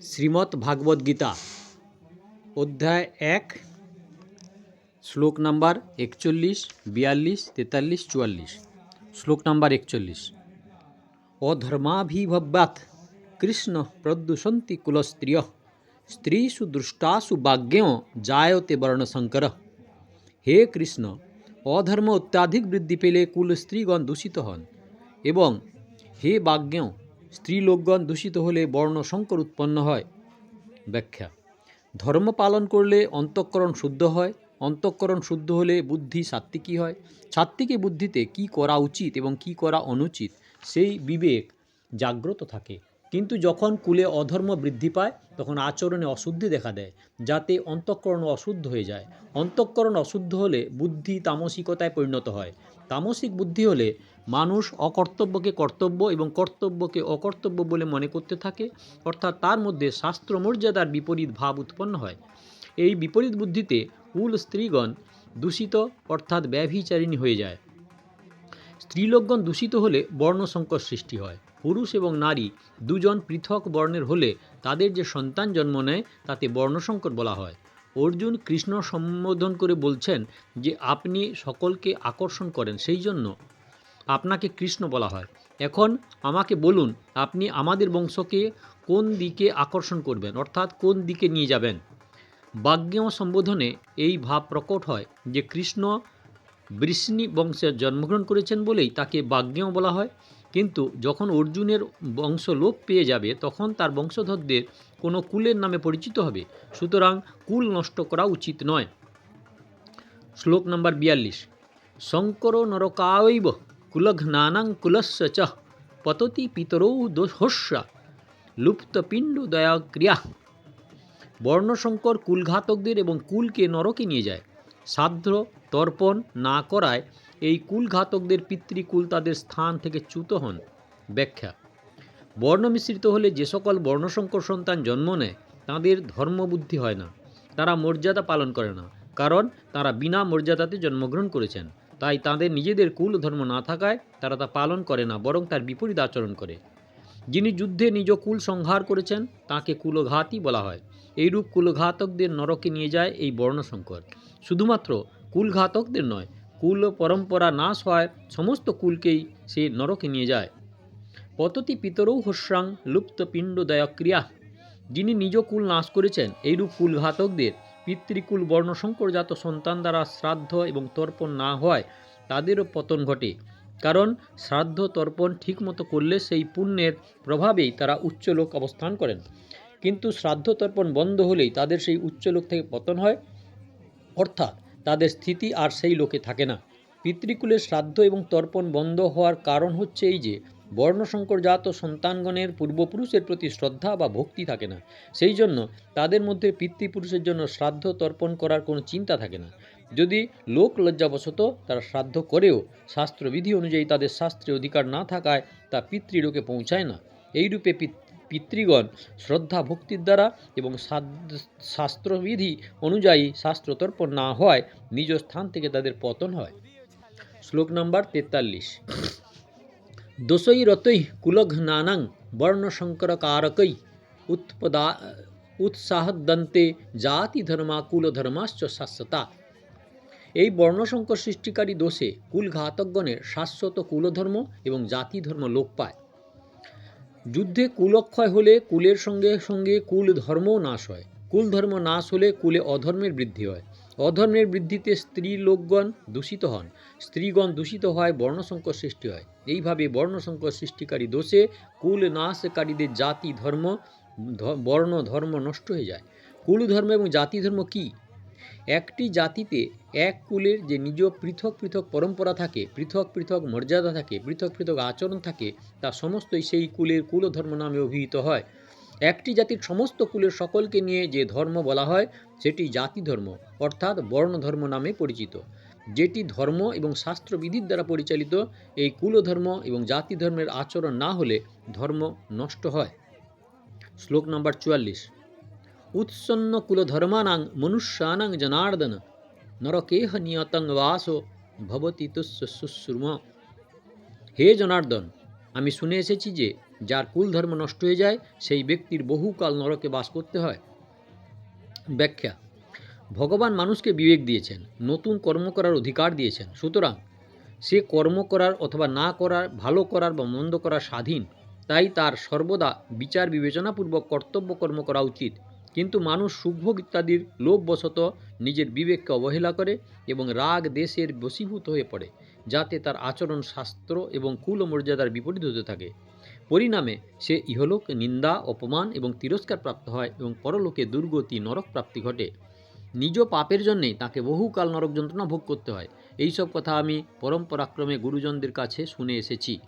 শ্রীমদ্ ভাগবত গীতা অধ্যায় এক শ্লোক নাম্বার একচল্লিশ বিয়াল্লিশ তেতাল্লিশ চুয়াল্লিশ শ্লোক নাম্বার একচল্লিশ অধর্মাভিভব্যাৎ কৃষ্ণ প্রদূষন্তি কুলস্ত্রিয় স্ত্রীষু দৃষ্টাসু বাগ্যেয় জায়তে বর্ণশঙ্কর হে কৃষ্ণ অধর্ম অত্যাধিক বৃদ্ধি পেলে কুল স্ত্রীগণ দূষিত হন এবং হে বাগ্যেয় স্ত্রীলোকগণ দূষিত হলে বর্ণশঙ্কর উৎপন্ন হয়। ব্যাখ্যা, ধর্ম পালন করলে অন্তঃকরণ শুদ্ধ হয়। অন্তঃকরণ শুদ্ধ হলে বুদ্ধি সাত্ত্বিকী হয়। সাত্ত্বিকী বুদ্ধিতে কি করা উচিত এবং কি করা অনুচিত, সেই বিবেক জাগ্রত থাকে। কিন্তু যখন কুলে অধর্ম বৃদ্ধি পায়, তখন আচরণে অশুদ্ধি দেখা দেয়, যাতে অন্তঃকরণ অশুদ্ধ হয়ে যায়। অন্তঃকরণ অশুদ্ধ হলে বুদ্ধি তামসিকতায় পরিণত হয়। তামসিক বুদ্ধি হলে মানুষ অকর্তব্যকে কর্তব্য এবং কর্তব্যকে অকর্তব্য বলে মনে করতে থাকে, অর্থাৎ তার মধ্যে শাস্ত্র মর্যাদার বিপরীত ভাব উৎপন্ন হয়। এই বিপরীত বুদ্ধিতে কুল স্ত্রীগণ দূষিত, অর্থাৎ ব্যভিচারিণী হয়ে যায়। স্ত্রীলোকগণ দূষিত হলে বর্ণসংকর সৃষ্টি হয়। পুরুষ এবং নারী দুজন পৃথক বর্ণের হলে তাদের যে সন্তান জন্ম নেয়, তাতে বর্ণসংকর বলা হয়। অর্জুন কৃষ্ণ সম্বোধন করে বলছেন যে, আপনি সকলকে আকর্ষণ করেন, সেই জন্য আপনাকে কৃষ্ণ বলা হয়। এখন আমাকে বলুন, আপনি আমাদের বংশকে কোন দিকে আকর্ষণ করবেন, অর্থাৎ কোন দিকে নিয়ে যাবেন? বাগ্যেয় সম্বোধনে এই ভাব প্রকট হয় যে কৃষ্ণ বৃষ্ণি বংশে জন্মগ্রহণ করেছেন বলেই তাকে বাগ্যেয় বলা হয়। কিন্তু যখন অর্জুনের বংশ লোপ পেয়ে যাবে, তখন তার বংশধরদের কোনো কুলের নামে পরিচিত হবে। সুতরাং কুল নষ্ট করা উচিত নয়। শ্লোক নম্বর বিয়াল্লিশ। শঙ্কর নরকায়ৈব কুলঘ্নানাং কুলস্য চ পততি পিতরৌ দোহস্যা লুপ্তপিণ্ড দয়াক্রিয়া বর্ণশঙ্কর কুলঘাতকদের এবং কুলকে নরকে নিয়ে যায়। সাধ্য তর্পণ না করায় এই কুলঘাতকদের পিতৃকুল তাদের স্থান থেকে চ্যুত হন। ব্যাখ্যা, বর্ণ মিশ্রিত হলে যে সকল বর্ণশঙ্কর সন্তান জন্ম নেয়, তাদের ধর্মবুদ্ধি হয় না। তারা মর্যাদা পালন করে না, কারণ তারা বিনা মর্যাদাতে জন্মগ্রহণ করেছেন। তাই তাদের নিজেদের কুল ধর্ম না থাকায় তারা তা পালন করে না, বরং তার বিপরীত আচরণ করে। যিনি যুদ্ধে নিজ কুল সংহার করেছেন, তাকে কুলঘাতই বলা হয়। এইরূপ কুলঘাতকদের নরকে নিয়ে যায় এই বর্ণশঙ্কর। শুধুমাত্র কুলঘাতকদের নয়, কুল পরম্পরা নাশ হয় সমস্ত কুলকেই সে নরকে নিয়ে যায়। পততি পিতরৌ হস্রাং লুপ্ত পিণ্ড দয়াক্রিয়া যিনি নিজ কুল নাশ করেছেন, এইরূপ কুলঘাতকদের পিতৃকুল বর্ণশঙ্করজাত সন্তান দ্বারা শ্রাদ্ধ এবং তর্পণ না হয়, তাদেরও পতন ঘটে। কারণ শ্রাদ্ধ তর্পণ ঠিকমতো করলে সেই পুণ্যের প্রভাবেই তারা উচ্চলোক অবস্থান করেন। কিন্তু শ্রাদ্ধ তর্পণ বন্ধ হলেই তাদের সেই উচ্চলোক থেকে পতন হয়, অর্থাৎ তাদের স্থিতি আর সেই লোকে থাকে না। পিতৃকুলের শ্রাদ্ধ এবং তর্পণ বন্ধ হওয়ার কারণ হচ্ছে এই যে বর্ণশঙ্করজাত সন্তানগণের পূর্বপুরুষের প্রতি শ্রদ্ধা বা ভক্তি থাকে না। সেই জন্য তাদের মধ্যে পিতৃপুরুষের জন্য শ্রাদ্ধ তর্পণ করার কোনো চিন্তা থাকে না। যদি লোক লজ্জাবশত তারা শ্রাদ্ধ করেও, শাস্ত্রবিধি অনুযায়ী তাদের শাস্ত্রে অধিকার না থাকায় তা পিতৃলোকে পৌঁছায় না। এইরূপে পিতৃগণ শ্রদ্ধা ভক্তির দ্বারা এবং শাস্ত্রবিধি অনুযায়ী শাস্ত্রতর্পণ না হয় নিজ স্থান থেকে তাদের পতন হয়। শ্লোক নাম্বার তেতাল্লিশ। দোষই রতৈ কুলঘ্নানাং বর্ণশঙ্করকারকৈ উৎপদা উৎসাহদন্তে জাতি ধর্মা কুলধর্মাশ্চ শাশ্বতা এই বর্ণশঙ্কর সৃষ্টিকারী দোষে কুলঘাতকগণের শাশ্বত কুলধর্ম এবং জাতি ধর্ম লোপ পায়। যুদ্ধে কুলক্ষয় হলে কুলের সঙ্গে সঙ্গে কুল ধর্মও নাশ হয়। কুল ধর্ম নাশ হলে কুলে অধর্মের বৃদ্ধি হয়। অধর্মের বৃদ্ধিতে স্ত্রী লোকগণ দূষিত হন। স্ত্রীগণ দূষিত হয় বর্ণসংকর সৃষ্টি হয়। এইভাবে বর্ণসংকর সৃষ্টিকারী দোষে কুল নাশকারীদের জাতি ধর্ম বর্ণ, ধর্ম নষ্ট হয়ে যায়। কুল ধর্ম এবং জাতি ধর্ম কি? একটি জাতিতে এক কুলের যে নিজ পৃথক পৃথক পরম্পরা থাকে, পৃথক পৃথক মর্যাদা থাকে, পৃথক পৃথক আচরণ থাকে, তা সমস্তই সেই কুলের কুলধর্ম নামে অভিহিত হয়। একটি জাতির সমস্ত কুলের সকলকে নিয়ে যে ধর্ম বলা হয়, সেটি জাতি ধর্ম অর্থাৎ বর্ণ ধর্ম নামে পরিচিত। যেটি ধর্ম এবং শাস্ত্রবিধির দ্বারা পরিচালিত, এই কুলধর্ম এবং জাতি ধর্মের আচরণ না হলে ধর্ম নষ্ট হয়। শ্লোক নাম্বার চুয়াল্লিশ। উৎসন্ন কুলধর্মানাং মনুষ্যানাং জনার্দন, নরকেহ নিয়তং বাস ভবতি তুস্য শুশ্রুম হে জনার্দন আমি শুনে এসেছি যে যার কুল ধর্ম নষ্ট হয়ে যায়, সেই ব্যক্তির বহুকাল নরকে বাস করতে হয়। ব্যাখ্যা, ভগবান মানুষকে বিবেক দিয়েছেন, নতুন কর্ম করার অধিকার দিয়েছেন। সুতরাং, সে কর্ম করার অথবা না করার, ভালো করার বা মন্দ করার স্বাধীন। তাই তার সর্বদা বিচার বিবেচনাপূর্বক কর্তব্য কর্ম করা উচিত। কিন্তু মানুষ সুখভোগ ইত্যাদির লোভবশত নিজের বিবেককে অবহেলা করে এবং রাগ, দেশের বশীভূত হয়ে পড়ে। যাতে তার আচরণ শাস্ত্র এবং কুল ও মর্যাদার বিপরীত হতে থাকে। পরিণামে সে ইহলোক, নিন্দা, অপমান এবং তিরস্কার প্রাপ্ত হয় এবং পরলোকে দুর্গতি, নরক প্রাপ্তি ঘটে। নিজ পাপের জন্যেই তাকে বহুকাল নরক যন্ত্রণা ভোগ করতে হয়। এইসব কথা আমি পরম্পরাক্রমে গুরুজনদের কাছে শুনে এসেছি।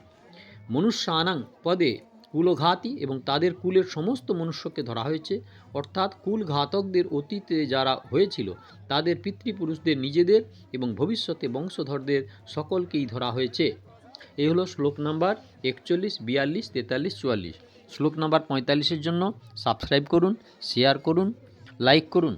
মনুষ্যানাং পদে কুলঘাতী এবং তাদের কুলের সমস্ত মনুষ্যকে ধরা হয়েছে। অর্থাৎ কুলঘাতকদের অতীতে যারা হয়েছিল, তাদের পিতৃপুরুষদের নিজেদের এবং ভবিষ্যতে বংশধরদের সকলকেই ধরা হয়েছে। এই হলো শ্লোক নাম্বার একচল্লিশ, বিয়াল্লিশ, তেতাল্লিশ, চুয়াল্লিশ। শ্লোক নাম্বার পঁয়তাল্লিশের জন্য সাবস্ক্রাইব করুন, শেয়ার করুন, লাইক করুন।